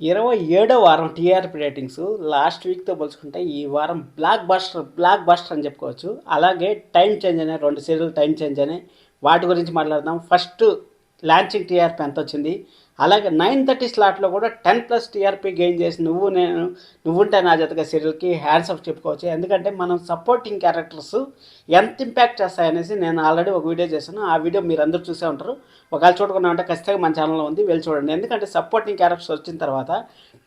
ఇరవై ఏడో వారం టీఆర్పీ రేటింగ్స్ లాస్ట్ వీక్తో పోల్చుకుంటే ఈ వారం బ్లాక్ బస్టర్ బ్లాక్ బస్టర్ అని చెప్పుకోవచ్చు. అలాగే టైం చేంజ్ అనే రెండు సీరియల్ టైం చేంజ్ అని వాటి గురించి మాట్లాడదాం. ఫస్ట్ లాంచింగ్ టీఆర్పీ ఎంత వచ్చింది అలాగే నైన్ థర్టీ స్లాట్లో కూడా టెన్ ప్లస్ టీఆర్పీ గెయిన్ చేసి నువ్వు నేను నువ్వుంటే నా జతగా సీరియల్కి హ్యాండ్స్ ఆఫ్ చెప్పుకోవచ్చు. ఎందుకంటే మనం సపోర్టింగ్ క్యారెక్టర్స్ ఎంత ఇంపాక్ట్ చేస్తాయనేసి నేను ఆల్రెడీ ఒక వీడియో చేశాను. ఆ వీడియో మీరు అందరూ చూసే ఉంటారు. ఒకవేళ చూడకుండా ఉంటే ఖచ్చితంగా మన ఛానల్లో ఉంది. వెళ్ళి చూడండి. ఎందుకంటే సపోర్టింగ్ క్యారెక్టర్స్ వచ్చిన తర్వాత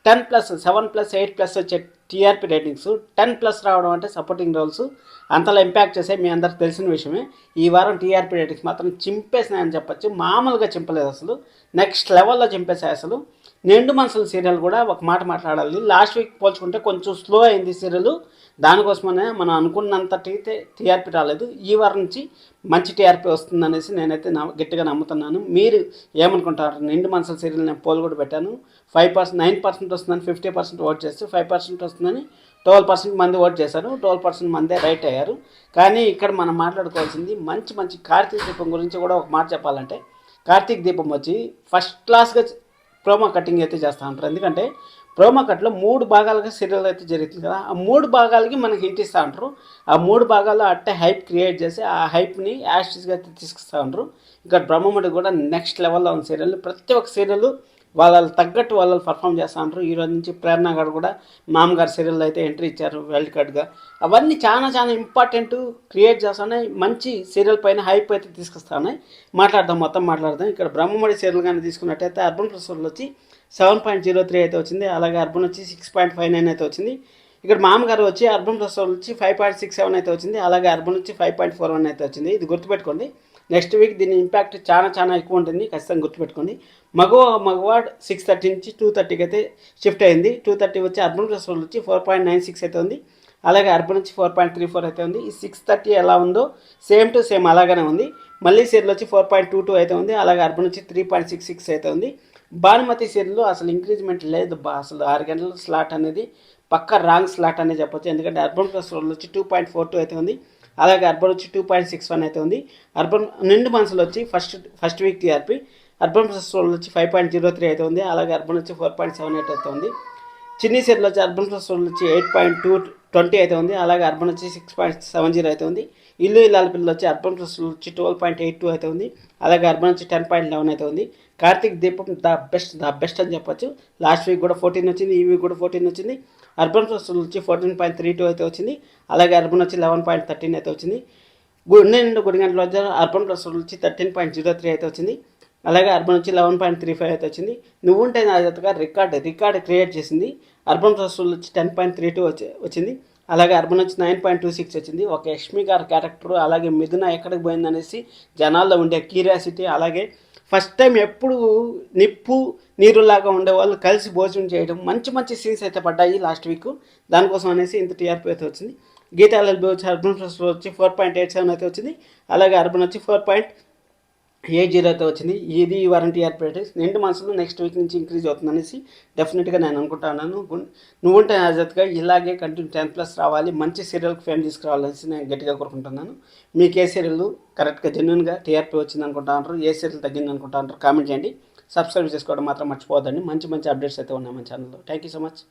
ten plus seven plus eight plus వచ్చే టీఆర్పీ రేటింగ్స్. టెన్ ప్లస్ రావడం అంటే సపోర్టింగ్ రోల్స్. అంతలా ఇంపాక్ట్ చేసే మీ అందరికి తెలిసిన విషయమే. ఈ వారం టీఆర్పీ రేటింగ్స్ మాత్రం చింపేసినాయని చెప్పొచ్చు. మామూలుగా చింపలేదు అసలు. నెక్స్ట్ లెవెల్లో చింపేసాయి అసలు. నిండు మనసుల సీరియల్ కూడా ఒక మాట మాట్లాడాలి. లాస్ట్ వీక్ పోల్చుకుంటే కొంచెం స్లో అయింది సీరియల్. దానికోసమనే మనం అనుకున్నంత టీఆర్పీ రాలేదు. ఈ వారం నుంచి మంచి టీఆర్పీ వస్తుందనేసి నేనైతే గట్టిగా నమ్ముతున్నాను. మీరు ఏమనుకుంటారు? నిండు మనసుల సీరియల్ నేను పోల్ కూడా పెట్టాను. ఫైవ్ పర్సెంట్ నైన్ పర్సెంట్ వస్తుందని ఫిఫ్టీ పర్సెంట్ ఓట్ చేస్తే ఫైవ్ పర్సెంట్ వస్తుందని ట్వెల్వ్ పర్సెంట్ మంది ఓట్ చేశారు ట్వెల్వ్ పర్సెంట్ మందే రైట్ అయ్యారు. కానీ ఇక్కడ మనం మాట్లాడుకోవాల్సింది మంచి మంచి కార్తీక దీపం గురించి కూడా ఒక మాట చెప్పాలంటే కార్తీక్ దీపం వచ్చి ఫస్ట్ క్లాస్గా ప్రోమో కటింగ్ అయితే చేస్తూ ఉంటారు. ఎందుకంటే ప్రోమో కట్లో మూడు భాగాలుగా సీరియల్ అయితే జరుగుతుంది కదా ఆ మూడు భాగాలకి మనకి హింట్ ఇస్తూ ఉంటారు. ఆ మూడు భాగాల్లో అట్టే హైప్ క్రియేట్ చేసి ఆ హైప్ని యాస్టిస్గా అయితే తీసుకొస్తూ ఉంటారు. ఇక్కడ బ్రహ్మముడి కూడా నెక్స్ట్ లెవెల్లో ఉన్న సీరియల్ ప్రతి ఒక్క సీరియల్ వాళ్ళ తగ్గట్టు వాళ్ళు పర్ఫామ్ చేస్తూ ఉంటారు ఈరోజు నుంచి ప్రేరణ గారు కూడా మామగారు సీరియల్ అయితే ఎంట్రీ ఇచ్చారు వరల్డ్ కార్డ్గా అవన్నీ చాలా చాలా ఇంపార్టెంట్ క్రియేట్ చేస్తున్నాయి. మంచి సీరియల్ పైన హైప్ అయితే తీసుకొస్తున్నాయి. మాట్లాడదాం మొత్తం మాట్లాడదాం. ఇక్కడ బ్రహ్మముడి సీరియల్ కానీ తీసుకున్నట్టయితే అర్బన్ ప్రసూర్లు వచ్చి సెవెన్ పాయింట్ జీరో త్రీ అయితే వచ్చింది. అలాగే అర్బన్ వచ్చి సిక్స్ పాయింట్ ఫైవ్ నైన్ అయితే వచ్చింది. ఇక్కడ మామగారు వచ్చి అర్బన్ ప్రసూర్లు వచ్చి ఫైవ్ పాయింట్ సిక్స్ సెవెన్ అయితే వచ్చింది అలాగే అర్బన్ వచ్చి ఫైవ్ పాయింట్ ఫోర్ వన్ అయితే వచ్చింది. ఇది గుర్తుపెట్టుకోండి. నెక్స్ట్ వీక్ దీని ఇంపాక్ట్ చాలా చాలా ఎక్కువ ఉంటుంది. ఖచ్చితంగా గుర్తుపెట్టుకోండి. మగవ మగవాడ్ సిక్స్ థర్టీ నుంచి టూ థర్టీకి అయితే షిఫ్ట్ అయింది. టూ థర్టీ వచ్చి అర్బన్ ప్లస్ వచ్చి ఫోర్ పాయింట్ నైన్ సిక్స్ అయితే ఉంది. అలాగే అర్బన్ వచ్చి ఫోర్ పాయింట్ త్రీ ఫోర్ అయితే ఉంది. ఈ సిక్స్ థర్టీ ఎలా ఉందో సేమ్ టు సేమ్ అలాగనే ఉంది. మళ్ళీ సీరియల్ వచ్చి ఫోర్ పాయింట్ టూ టూ అయితే ఉంది. అలాగే అర్బన్ వచ్చి త్రీ పాయింట్ సిక్స్ సిక్స్ అయితే ఉంది. భానుమతి సీరియల్లో అసలు ఇంక్రీజ్మెంట్ లేదు అసలు ఆరు గంటల స్లాట్ అనేది పక్క రాంగ్ స్లాట్ అనే చెప్పొచ్చు. ఎందుకంటే అర్బన్ ప్లస్ వన్ వచ్చి టూ పాయింట్ ఫోర్ టూ అయితే ఉంది. అలాగే అర్బన్ వచ్చి టూ పాయింట్ సిక్స్ వన్ అయితే ఉంది. అర్బన్ నిండు మనసులో వచ్చి first first week TRP urban plus road వచ్చి ఫైవ్ పాయింట్ జీరో త్రీ అయితే ఉంది. అలాగే అర్బన్ వచ్చి ఫోర్ పాయింట్ సెవెన్ ఎయిట్ అయితే ఉంది. చిన్ని సీరియల్ వచ్చి అర్బన్ క్లస్టర్ వచ్చి ఎయిట్ పాయింట్ టూ ట్వంటీ అయితే ఉంది. అలాగే అర్బన్ వచ్చి సిక్స్ పాయింట్ సెవెన్ జీరో అయితే ఉంది. ఇల్లు ఇల్లాల పిల్లలు వచ్చి అర్బన్ క్లస్టర్ వచ్చి ట్వెల్వ్ పాయింట్ ఎయిట్ టూ అయితే ఉంది. అలాగే అర్బన్ వచ్చి టెన్ పాయింట్ లెవెన్ అయితే ఉంది. కార్తీక్ దీపం ద బెస్ట్ ద బెస్ట్ అని చెప్పొచ్చు. లాస్ట్ వీక్ కూడా ఫోర్టీన్ వచ్చింది ఈ వీక్ కూడా ఫోర్టీన్ వచ్చింది. అర్బన్ క్లస్టర్ వచ్చి ఫోర్టీన్ పాయింట్ త్రీ టూ అయితే వచ్చింది. అలాగే అర్బన్ వచ్చి లెవెన్ పాయింట్ థర్టీన్ అయితే వచ్చింది. గుండె నుండి గుడి గంటల వద్ద అర్బన్ క్లస్టర్ వచ్చి థర్టీన్ పాయింట్ జీరో త్రీ అయితే వచ్చింది. అలాగే అర్బన్ వచ్చి లెవెన్ పాయింట్ త్రీ ఫైవ్ అయితే వచ్చింది. నువ్వుంటే నా జతగా రికార్డ్ రికార్డ్ క్రియేట్ చేసింది. అర్బన్ ప్లస్ వచ్చి టెన్ పాయింట్ త్రీ టూ వచ్చి వచ్చింది. అలాగే అర్బన్ వచ్చి నైన్ పాయింట్ టూ సిక్స్ వచ్చింది. ఒక యష్మి గారి క్యారెక్టర్ అలాగే మిథున ఎక్కడికి పోయిందనేసి జనాల్లో ఉండే క్యూరియాసిటీ అలాగే ఫస్ట్ టైం ఎప్పుడు నిప్పు నీరులాగా ఉండే వాళ్ళు కలిసి భోజనం చేయడం మంచి మంచి సీన్స్ అయితే పడ్డాయి లాస్ట్ వీక్. దానికోసం అనేసి ఇంత టీఆర్పీ అయితే వచ్చింది. గీతా ఎల్ఎల్బి వచ్చి అర్బన్ ప్లస్ వచ్చి ఫోర్ పాయింట్ ఎయిట్ సెవెన్ అయితే వచ్చింది. అలాగే అర్బన్ వచ్చి ఫోర్ పాయింట్ ఏ జీరో అయితే వచ్చింది ఇది వారంటీ వారం రెండు రేటింగ్స్ నెక్స్ట్ వీక్ నుంచి ఇంక్రీజ్ అవుతుంది అనేసి డెఫినెట్గా నేను అనుకుంటున్నాను నువ్వుంటే ఉంటే జతగా ఇలాగే కంటిన్యూ టెన్ ప్లస్ రావాలి మంచి సీరియల్కి ఫేమ్ తీసుకురావాలనేసి నేను గట్టిగా కోరుకుంటున్నాను. మీకు ఏ సీరియల్ కరెక్ట్గా జెన్యున్గా టీఆర్పీ వచ్చింది అనుకుంటా ఏ సీరియల్ తగ్గింది అనుకుంటా కామెంట్ చేయండి. సబ్స్క్రైబ్ చేసుకోవడం మాత్రం మర్చిపోవద్దండి. మంచి మంచి అప్డేట్స్ అయితే ఉన్నాయి మన ఛానల్లో థ్యాంక్ యూ సో మచ్